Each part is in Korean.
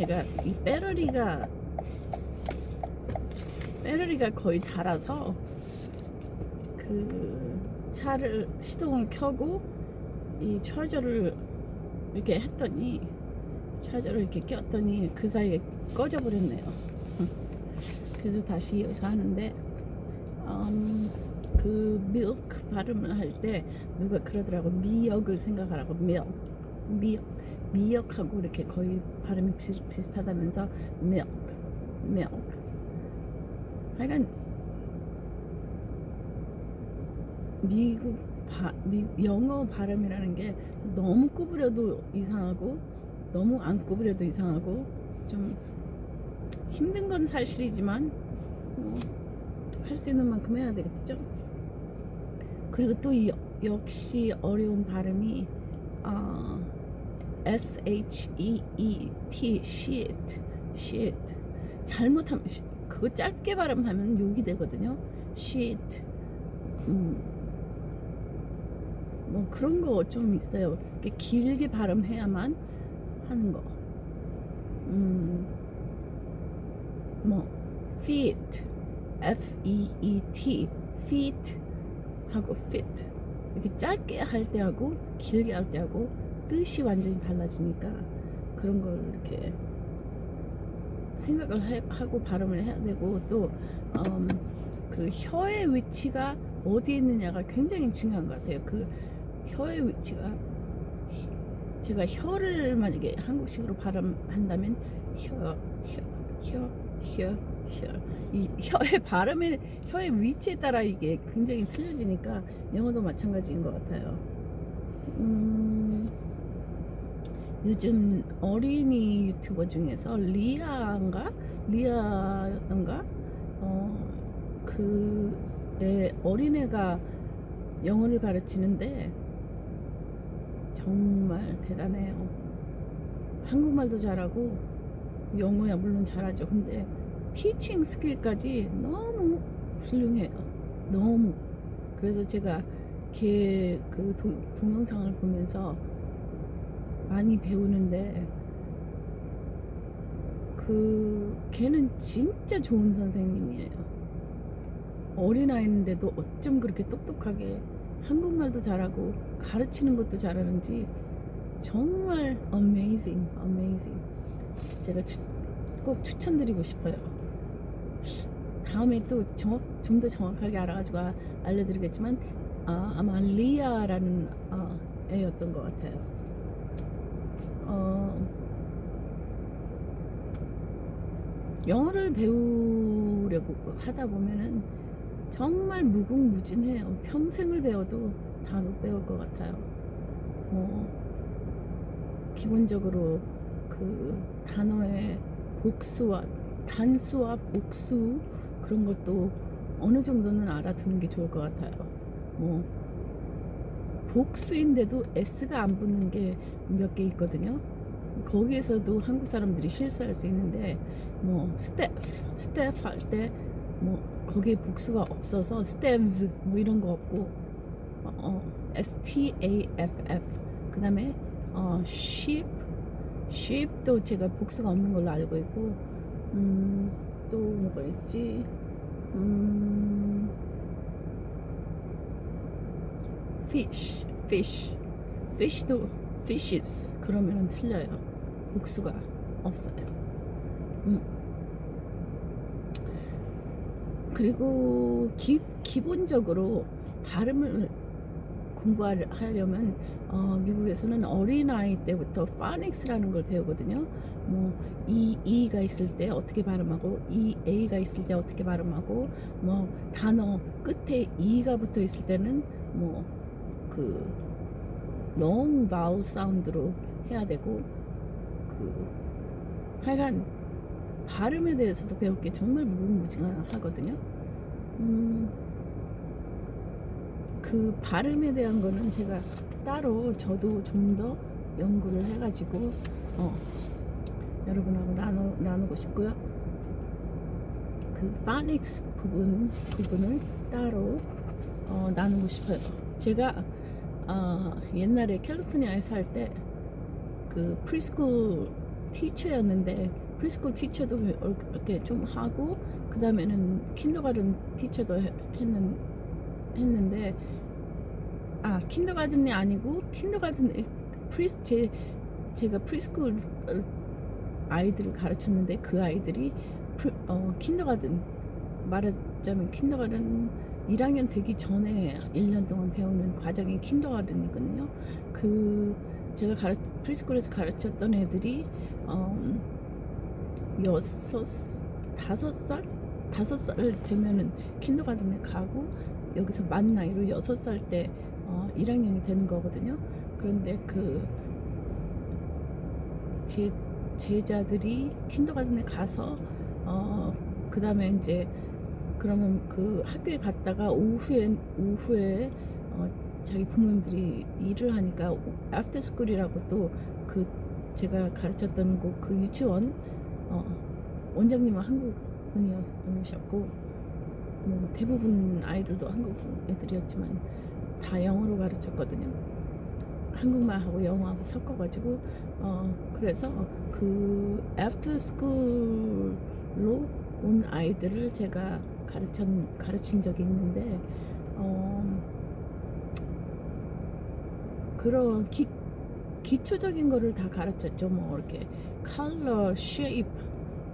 제가 이 배터리가 배터리가 거의 닳아서 그 차를 시동을 켜고 이 차저를 이렇게 했더니 차저를 이렇게 꼈더니 그 사이에 꺼져 버렸네요. 그래서 다시 여기서 하는데 음, 그 밀크 발음을 할 때 누가 그러더라고. 미역을 생각하라고. 미역 미역 미역하고 이렇게 거의 발음이 비슷, 비슷하다면서 milk, milk. 하여간 미국 바, 미, 영어 발음이라는 게 너무 구부려도 이상하고 너무 안 구부려도 이상하고 좀 힘든 건 사실이지만 뭐, 할수 있는 만큼 해야 되겠죠. 그리고 또 이, 역시 어려운 발음이 어, S H E E T shit shit 잘못하면 시- 그거 짧게 발음하면 욕이 되거든요. shit 음. 뭐 그런 거 좀 있어요. 이렇게 길게 발음해야만 하는 거. 음. 뭐 feet F E E T feet 하고 fit 이렇게 짧게 할 때하고 길게 할 때하고 뜻이 완전히 달라지니까 그런 걸 이렇게 생각을 해- 하고 발음을 해야 되고 또 음, 그 혀의 위치가 어디에 있느냐가 굉장히 중요한 것 같아요. 그 혀의 위치가 제가 혀를 만약에 한국식으로 발음한다면 혀, 혀, 혀, 혀, 혀. 이 혀의 발음의 혀의 위치에 따라 이게 굉장히 틀려지니까 영어도 마찬가지인 것 같아요. 음, 요즘 어린이 유튜버 중에서 리아인가 리아였던가 어, 그 애, 어린애가 영어를 가르치는데 정말 대단해요. 한국말도 잘하고 영어야 물론 잘하죠. 근데 티칭 스킬까지 너무 훌륭해요. 너무. 그래서 제가 걔 그 동영상을 보면서 많이 배우는데 그 걔는 진짜 좋은 선생님이에요. 어린아이인데도 어쩜 그렇게 똑똑하게 한국말도 잘하고 가르치는 것도 잘하는지 정말 amazing, amazing. 제가 추, 꼭 추천드리고 싶어요. 다음에 또 좀 더 정확하게 알아가지고 아- 알려드리겠지만 아, 아마 리아라는 아, 애였던 것 같아요. 어, 영어를 배우려고 하다 보면은 정말 무궁무진해요. 평생을 배워도 다 못 배울 것 같아요. 뭐 기본적으로 그 단어의 복수와 단수와 복수 그런 것도 어느 정도는 알아두는 게 좋을 것 같아요. 뭐 복수인데도 s가 안 붙는 게 몇 개 있거든요. 거기에서도 한국 사람들이 실수할 수 있는데 뭐 스텝 스텝 할 때 뭐 거기에 복수가 없어서 steps 뭐 이런 거 없고 어, 어, S T A F F. 그다음에 어 sheep sheep도 제가 복수가 없는 걸로 알고 있고 음, 또 뭐가 있지? 음, fish fish. fish도 fishes. 그러면은 틀려요 복수가 없어요 음. 그리고 기, 기본적으로 발음을 공부하려면 어, 미국에서는 어린아이 때부터 파닉스라는 걸 배우거든요. 뭐 E, E가 있을 때 어떻게 발음하고 E, A가 있을 때 어떻게 발음하고 뭐 단어 끝에 E가 붙어 있을 때는 뭐그 long vowel 사운드로 해야 되고 그 하여간 발음에 대해서도 배울 게 정말 무궁무진하거든요. 음, 그 발음에 대한 거는 제가 따로 저도 좀 더 연구를 해가지고 어, 여러분하고 나누, 나누고 싶고요. 그 파닉스 부분 부분을 따로 어, 나누고 싶어요. 제가 어, 옛날에 캘리포니아에 살 때 그 프리스쿨 티처였는데 프리스쿨 티처도 이렇게 좀 하고 그 다음에는 킨더가든 티처도 해- 했는 했는데 아 킨더가든이 아니고 킨더가든 프리스 제 제가 프리스쿨 아이들을 가르쳤는데 그 아이들이 프리, 어, 킨더가든 말하자면 킨더가든 1학년 되기 전에 1년 동안 배우는 과정이 킨더가든이거든요. 그 제가 가르 프리스쿨에서 가르쳤던 애들이 어, 여섯 다섯 살 다섯 살 되면은 킨더가든에 가고 여기서 만 나이로 여섯 살때 어, 1학년이 되는 거거든요. 그런데 그 제 제자들이 킨더가든에 가서 어 그 다음에 이제 그러면 그 학교에 갔다가 오후에 오후에 어 자기 부모님들이 일을 하니까 애프터 스쿨이라고 또 그 제가 가르쳤던 곳 그 유치원 어 원장님은 한국 분이셨고 뭐 대부분 아이들도 한국 애들이었지만 다 영어로 가르쳤거든요. 한국말하고 영어하고 섞어가지고 어 그래서 그 애프터 스쿨로 온 아이들을 제가 가르쳤 가르친 적이 있는데 어 그런 기 기초적인 거를 다 가르쳤죠. 뭐 이렇게 컬러, 쉐입,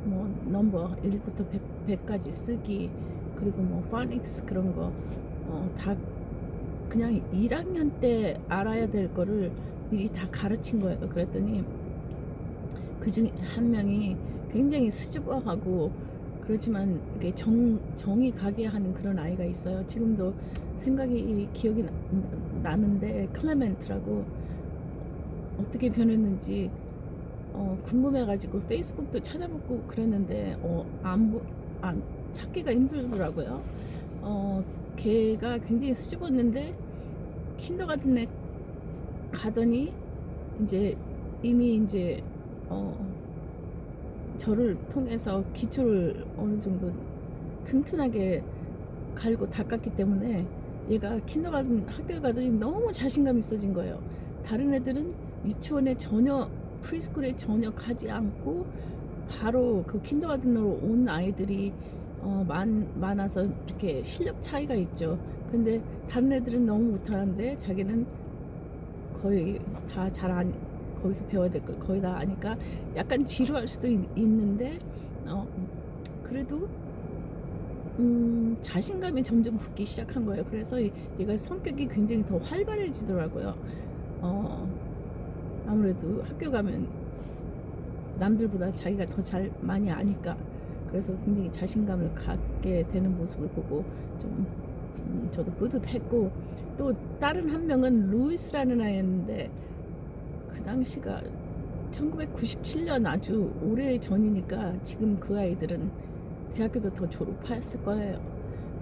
뭐 넘버 1부터 100, 100까지 쓰기 그리고 뭐 파닉스 그런 거어다 그냥 1학년 때 알아야 될 거를 미리 다 가르친 거예요. 그랬더니 그 중에 한 명이 굉장히 수줍어하고 그렇지만 이게 정, 정이 가게 하는 그런 아이가 있어요. 지금도 생각이 기억이 나, 나는데 클레멘트라고 어떻게 변했는지 어, 궁금해가지고 페이스북도 찾아보고 그랬는데 어, 안, 보- 안 찾기가 힘들더라고요. 어, 걔가 굉장히 수줍었는데 킨더가든에 가더니 이제 이미 이제 어, 저를 통해서 기초를 어느 정도 튼튼하게 갈고 닦았기 때문에 얘가 킨더가든 학교에 가더니 너무 자신감 있어진 거예요. 다른 애들은 유치원에 전혀 프리스쿨에 전혀 가지 않고 바로 그 킨더가든으로 온 아이들이 어, 많, 많아서 이렇게 실력 차이가 있죠. 근데 다른 애들은 너무 못하는데 자기는 거의 다잘 아니 거기서 배워야 될 걸 거의 다 아니까 약간 지루할 수도 있, 있는데 어, 그래도 음, 자신감이 점점 붙기 시작한 거예요. 그래서 이- 얘가 성격이 굉장히 더 활발해지더라고요. 어, 아무래도 학교 가면 남들보다 자기가 더 잘 많이 아니까 그래서 굉장히 자신감을 갖게 되는 모습을 보고 좀 음, 저도 뿌듯했고 또 다른 한 명은 루이스라는 아이였는데 그 당시가 1997년 아주 오래 전이니까 지금 그 아이들은 대학교도 더 졸업했을 거예요.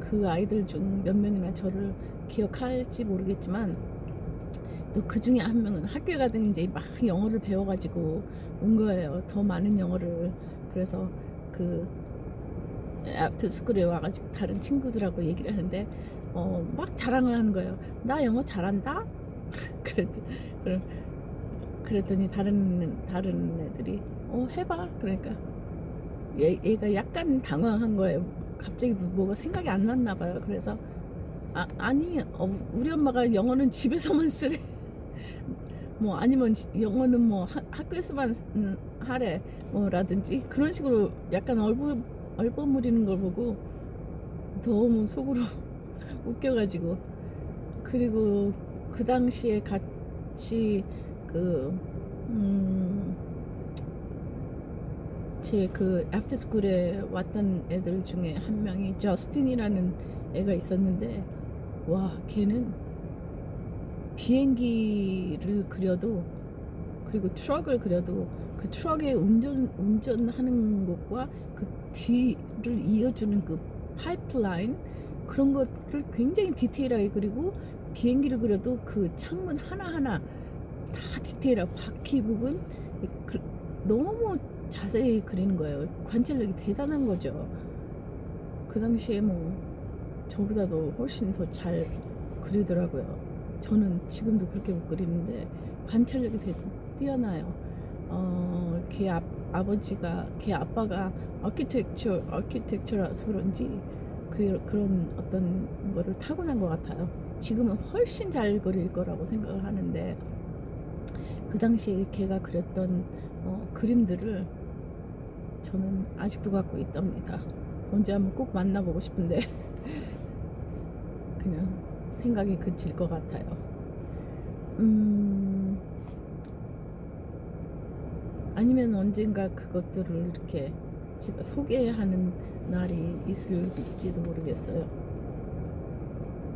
그 아이들 중 몇 명이나 저를 기억할지 모르겠지만 또 그 중에 한 명은 학교에 가더니 이제 막 영어를 배워가지고 온 거예요. 더 많은 영어를. 그래서 그 애프터 스쿨에 와가지고 다른 친구들하고 얘기를 하는데 어, 막 자랑을 하는 거예요. 나 영어 잘한다? 그랬더니, 그래- 그랬더니 다른 다른 애들이 어 해봐. 그러니까 얘, 얘가 약간 당황한 거예요. 갑자기 뭐- 뭐가 생각이 안 났나 봐요. 그래서 아, 아니 어, 우리 엄마가 영어는 집에서만 쓰래. 뭐 아니면 지- 영어는 뭐 하- 학교에서만 쓰- 음, 하래 뭐라든지 그런 식으로 약간 얼버 얼버무리는 걸 보고 너무 속으로 웃겨가지고 그리고 그 당시에 같이 그 음, 제그 애프터스쿨에 왔던 애들 중에 한 명이 저스틴이라는 애가 있었는데 와 걔는 비행기를 그려도 그리고 트럭을 그려도 그 트럭의 운전 운전하는 것과 그 뒤를 이어주는 그 파이프라인 그런 것을 굉장히 디테일하게 그리고 비행기를 그려도 그 창문 하나 하나 다 디테일하고 바퀴 부분 그- 너무 자세히 그리는 거예요. 관찰력이 대단한 거죠. 그 당시에 뭐 저보다도 훨씬 더 잘 그리더라고요. 저는 지금도 그렇게 못 그리는데 관찰력이 되게 뛰어나요. 어, 걔 아, 아버지가 걔 아빠가 아키텍처 아키텍처라서 그런지 그 그런 어떤 거를 타고난 것 같아요. 지금은 훨씬 잘 그릴 거라고 생각을 하는데 그 당시에 걔가 그렸던 어, 그림들을 저는 아직도 갖고 있답니다. 언제 한번 꼭 만나보고 싶은데 그냥 생각이 그칠 것 같아요. 음, 아니면 언젠가 그것들을 이렇게 제가 소개하는 날이 있을지도 모르겠어요.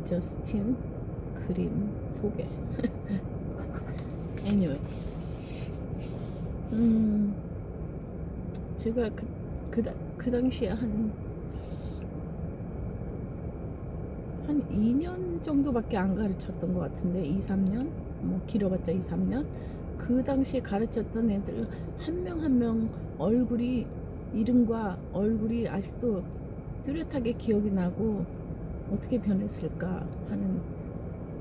저스틴 그림 소개. anyway. 음, 제가 그, 그, 당- 그 당시에 한, 한 2년 정도밖에 안 가르쳤던 것 같은데, 2, 3년? 뭐, 길어봤자 2, 3년? 그 당시에 가르쳤던 애들 한 명 한 명 얼굴이, 이름과 얼굴이 아직도 뚜렷하게 기억이 나고, 어떻게 변했을까 하는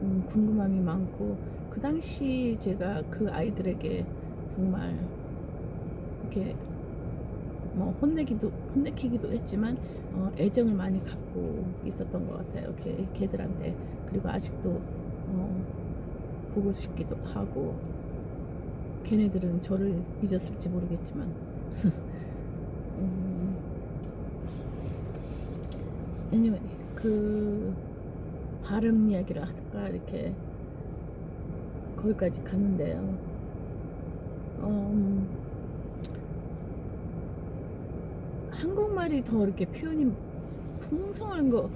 음, 궁금함이 많고, 그 당시 제가 그 아이들에게 정말 이렇게 뭐 혼내기도 혼내키기도 했지만 어, 애정을 많이 갖고 있었던 것 같아요. 걔, 걔들한테. 그리고 아직도 어, 보고 싶기도 하고 걔네들은 저를 잊었을지 모르겠지만. 음, anyway 그 발음 이야기를 하다가 이렇게 거기까지 갔는데요. 음, 한국말이 더 이렇게 표현이 풍성한 것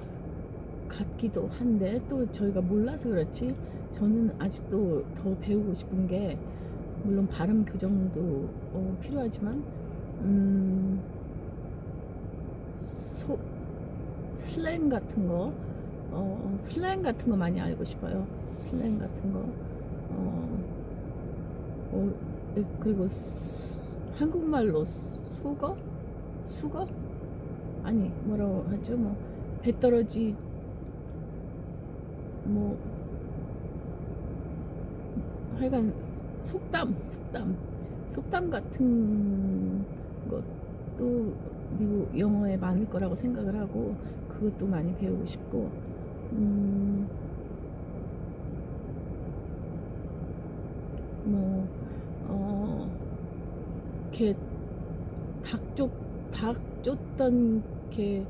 같기도 한데 또 저희가 몰라서 그렇지 저는 아직도 더 배우고 싶은 게 물론 발음 교정도 어, 필요하지만 음, 소, 슬랭 같은 거 어, 슬랭 같은 거 많이 알고 싶어요. 슬랭 같은 거. 어, 어, 예, 그리고 수- 한국말로 수- 속어? 수거? 아니 뭐라고 하죠? 뭐 배 떨어지 뭐 하여간 속담 속담 속담 같은 것도 미국 영어에 많을 거라고 생각을 하고 그것도 많이 배우고 싶고 음, 뭐, 어, 걔, 닭 쫓, 닭 쫓던 걔,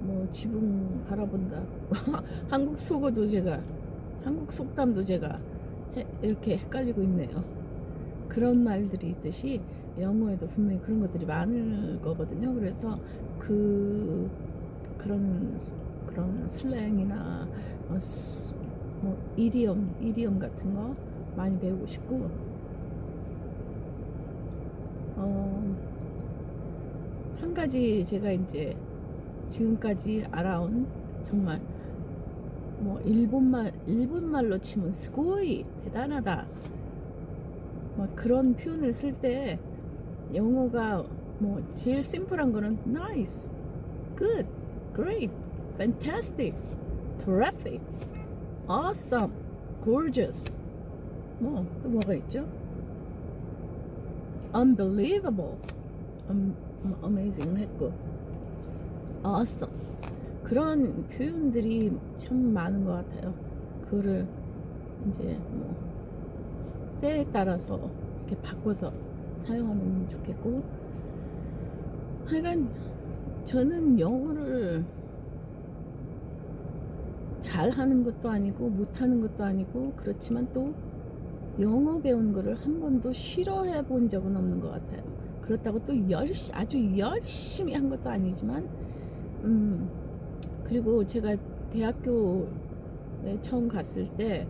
뭐, 지붕 바라본다. 한국 속어도 제가, 한국 속담도 제가 해- 이렇게 헷갈리고 있네요. 그런 말들이 있듯이 영어에도 분명히 그런 것들이 많을 거거든요. 그래서 그, 그런, 스- 그런 슬랭이나, 어, 수- 뭐, 이디엄, 이디엄 같은 거 많이 배우고 싶고, 어, 한 가지 제가 이제 지금까지 알아온 정말 뭐 일본말 일본말로 치면 스고이 대단하다. 막 그런 표현을 쓸 때 영어가 뭐 제일 심플한 거는 nice, good, great, fantastic, terrific, awesome, gorgeous. 뭐 또 뭐가 있죠? Unbelievable, um, amazing. 했고 awesome 그런 표현들이 참 많은 것 같아요. 그거를 이제 뭐 때에 따라서 이렇게 바꿔서 사용하면 좋겠고. 하여간 저는 영어를 잘하는 것도 아니고 못하는 것도 아니고 그렇지만 또 영어 배우는 거를 한 번도 싫어해 본 적은 없는 것 같아요. 그렇다고 또 열시, 아주 열심히 한 것도 아니지만, 음, 그리고 제가 대학교에 처음 갔을 때,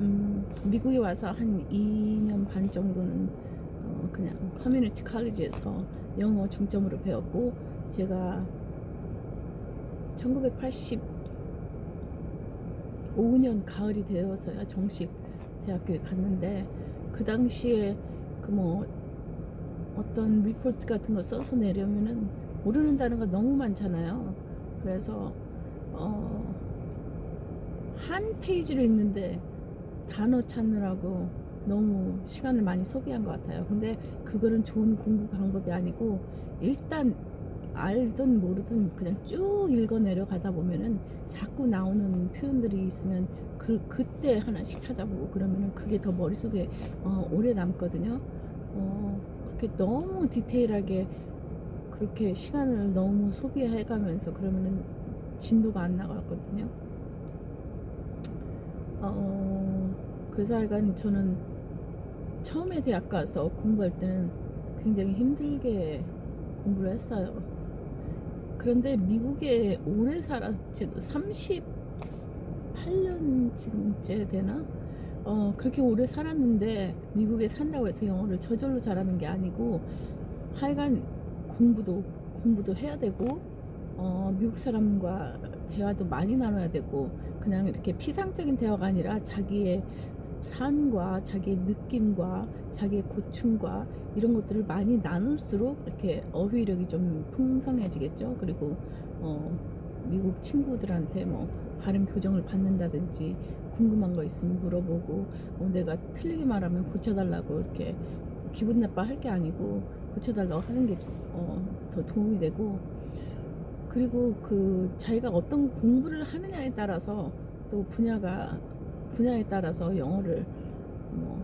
음, 미국에 와서 한 2년 반 정도는 어, 그냥 커뮤니티 칼리지에서 영어 중점으로 배웠고, 제가 1985년 가을이 되어서야 정식 대학교에 갔는데 그 당시에 그 뭐 어떤 리포트 같은 거 써서 내려면은 모르는 단어가 너무 많잖아요. 그래서 어, 한 페이지를 읽는데 단어 찾느라고 너무 시간을 많이 소비한 것 같아요. 근데 그거는 좋은 공부 방법이 아니고 일단 알든 모르든 그냥 쭉 읽어 내려가다 보면은 자꾸 나오는 표현들이 있으면 그 그때 하나씩 찾아보고 그러면은 그게 더 머릿속에 어, 오래 남거든요. 어, 그렇게 너무 디테일하게 그렇게 시간을 너무 소비해 가면서 그러면은 진도가 안 나가거든요. 어, 그래서 하여간 저는 처음에 대학 가서 공부할 때는 굉장히 힘들게 공부를 했어요. 그런데 미국에 오래 살아 지금 38년 지금째 되나? 어, 그렇게 오래 살았는데 미국에 산다고 해서 영어를 저절로 잘하는 게 아니고 하여간 공부도 공부도 해야 되고 어, 미국 사람과 대화도 많이 나눠야 되고 그냥 이렇게 피상적인 대화가 아니라 자기의 삶과 자기의 느낌과 자기의 고충과 이런 것들을 많이 나눌수록 이렇게 어휘력이 좀 풍성해지겠죠. 그리고 어, 미국 친구들한테 뭐 발음 교정을 받는다든지 궁금한 거 있으면 물어보고 어, 내가 틀리게 말하면 고쳐달라고 이렇게 기분 나빠 할 게 아니고 고쳐달라고 하는 게 어, 더 도움이 되고 그리고 그 자기가 어떤 공부를 하느냐에 따라서 또 분야가 분야에 따라서 영어를 뭐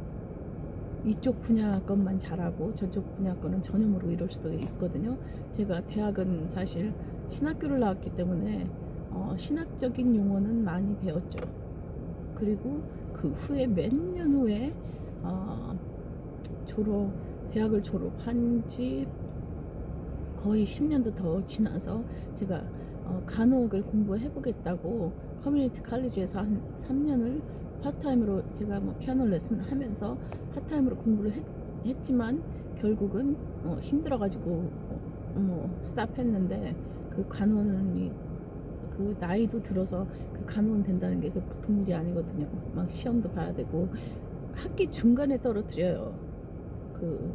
이쪽 분야 것만 잘하고 저쪽 분야 거는 모르고 이럴 수도 있거든요. 제가 대학은 사실 신학교를 나왔기 때문에 어, 신학적인 용어는 많이 배웠죠. 그리고 그 후에 몇 년 후에 어, 졸업 대학을 졸업한 지 거의 10년도 더 지나서 제가 어, 간호학을 공부해 보겠다고 커뮤니티 칼리지에서 한 3년을 파트타임으로 제가 뭐 피아노 레슨 하면서 파트타임으로 공부를 했, 지만 결국은 어, 힘들어가지고 어, 뭐 스탑했는데 그 간호원이 그 나이도 들어서 그 간호원 된다는 게 그 보통 일이 아니거든요. 막 시험도 봐야 되고 학기 중간에 떨어뜨려요. 그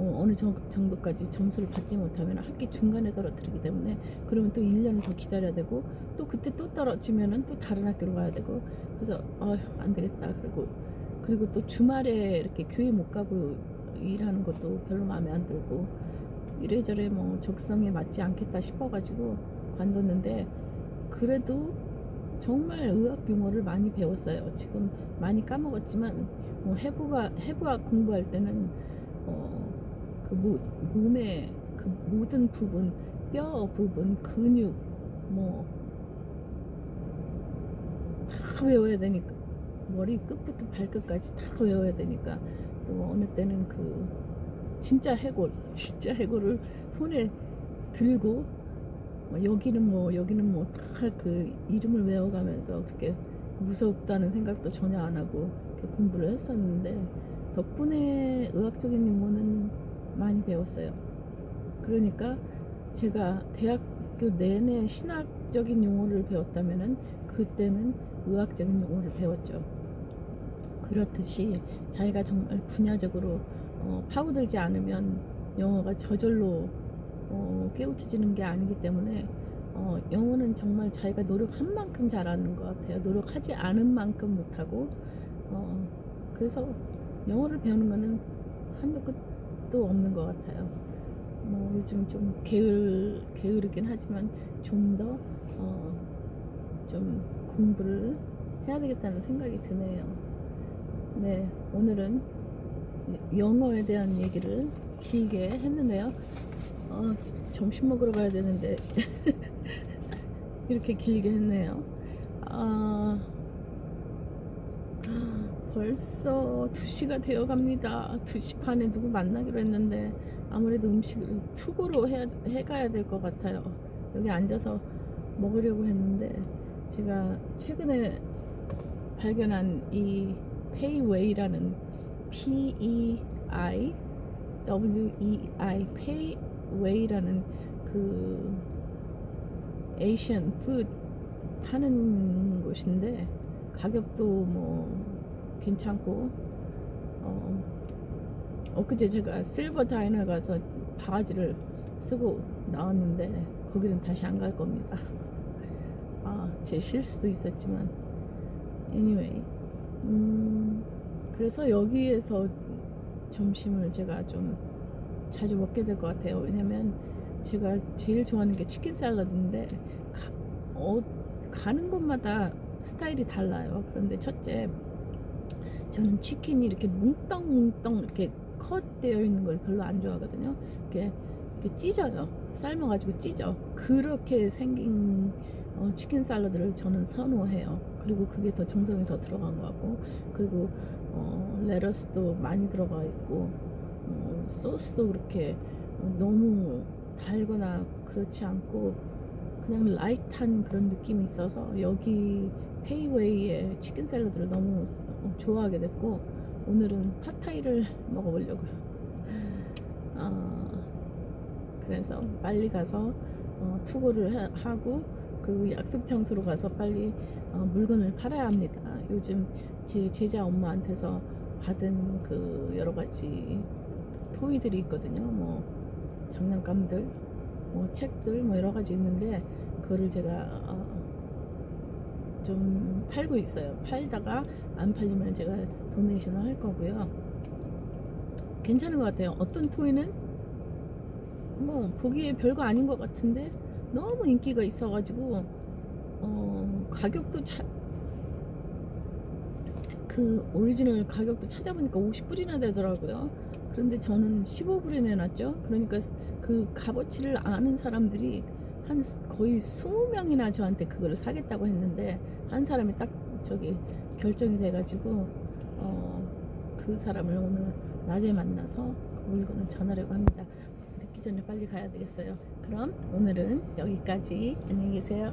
어, 느 정도까지 점수를 받지 못하면 학기 중간에 떨어뜨리기 때문에 그러면 또 1년을 더 기다려야 되고 또 그때 또 떨어지면은 또 다른 학교로 가야 되고 그래서 어휴 안 되겠다 그리고 그리고 또 주말에 이렇게 교회 못 가고 일하는 것도 별로 마음에 안 들고 이래저래 뭐 적성에 맞지 않겠다 싶어가지고 관뒀는데 그래도 정말 의학 용어를 많이 배웠어요. 지금 많이 까먹었지만 뭐 해부가 해부학 공부할 때는 어, 그 모, 몸의 그 모든 부분, 뼈 부분, 근육 뭐 다 외워야 되니까. 머리 끝부터 발끝까지 다 외워야 되니까. 또 어느 때는 그 진짜 해골, 진짜 해골을 손에 들고 뭐 여기는 뭐 여기는 뭐 다 그 이름을 외워가면서 그렇게 무섭다는 생각도 전혀 안 하고 공부를 했었는데 덕분에 의학적인 용어는 많이 배웠어요. 그러니까 제가 대학교 내내 신학적인 용어를 배웠다면은 그때는 의학적인 용어를 배웠죠. 그렇듯이 자기가 정말 분야적으로 어, 파고들지 않으면 영어가 저절로 어, 깨우쳐지는 게 아니기 때문에 어, 영어는 정말 자기가 노력한 만큼 잘하는 것 같아요. 노력하지 않은 만큼 못하고 어, 그래서 영어를 배우는 거는 한도 끝 도 없는 것 같아요. 뭐 요즘 좀 게을 게으르긴 하지만 좀더 어, 좀 공부를 해야 되겠다는 생각이 드네요. 네, 오늘은 영어에 대한 얘기를 길게 했는데요. 어, 점심 먹으러 가야 되는데 이렇게 길게 했네요. 아, 벌써 2시가 되어 갑니다. 2시 반에 누구 만나기로 했는데 아무래도 음식을 투고로 해, 해가야 될 것 같아요. 여기 앉아서 먹으려고 했는데 제가 최근에 발견한 이 페이웨이라는 P-E-I W-E-I 페이웨이라는 그 에이시안 푸드 파는 곳인데 가격도 뭐 괜찮고 어, 엊그제 제가 실버 다이너 가서 바가지를 쓰고 나왔는데 거기는 다시 안 갈 겁니다. 아, 제 실수도 있었지만 anyway 음, 그래서 여기에서 점심을 제가 좀 자주 먹게 될 것 같아요. 왜냐면 제가 제일 좋아하는 게 치킨 샐러드인데 가, 어, 가는 곳마다 스타일이 달라요. 그런데 첫째 저는 치킨이 이렇게 뭉덩뭉덩 이렇게 컷되어 있는 걸 별로 안 좋아하거든요. 이렇게, 이렇게 찢어요. 삶아가지고 찢어. 그렇게 생긴 어, 치킨 샐러드를 저는 선호해요. 그리고 그게 더 정성이 더 들어간 것 같고, 그리고 어, 레러스도 많이 들어가 있고, 어, 소스도 그렇게 너무 달거나 그렇지 않고 그냥 라이트한 그런 느낌이 있어서 여기 페이웨이의 치킨 샐러드를 너무 어, 좋아하게 됐고 오늘은 팟타이를 먹어보려고요. 어, 그래서 빨리 가서 어, 투고를 하- 하고 그 약속 장소로 가서 빨리 어, 물건을 팔아야 합니다. 요즘 제 제자 엄마한테서 받은 그 여러 가지 토이들이 있거든요. 뭐 장난감들, 뭐 책들, 뭐 여러 가지 있는데 그거를 제가 어, 좀 팔고 있어요. 팔다가 안 팔리면 제가 도네이션을 할 거고요. 괜찮은 것 같아요. 어떤 토이는 뭐 보기에 별거 아닌 것 같은데 너무 인기가 있어가지고 어, 가격도 차, 그 오리지널 가격도 찾아보니까 50불이나 되더라고요. 그런데 저는 15불에 내놨죠. 그러니까 그 값어치를 아는 사람들이 한 수- 거의 20명이나 저한테 그거를 사겠다고 했는데 한 사람이 딱 저기 결정이 돼가지고 어, 그 사람을 오늘 낮에 만나서 그 물건을 전하려고 합니다. 늦기 전에 빨리 가야 되겠어요. 그럼 오늘은 여기까지 안녕히 계세요.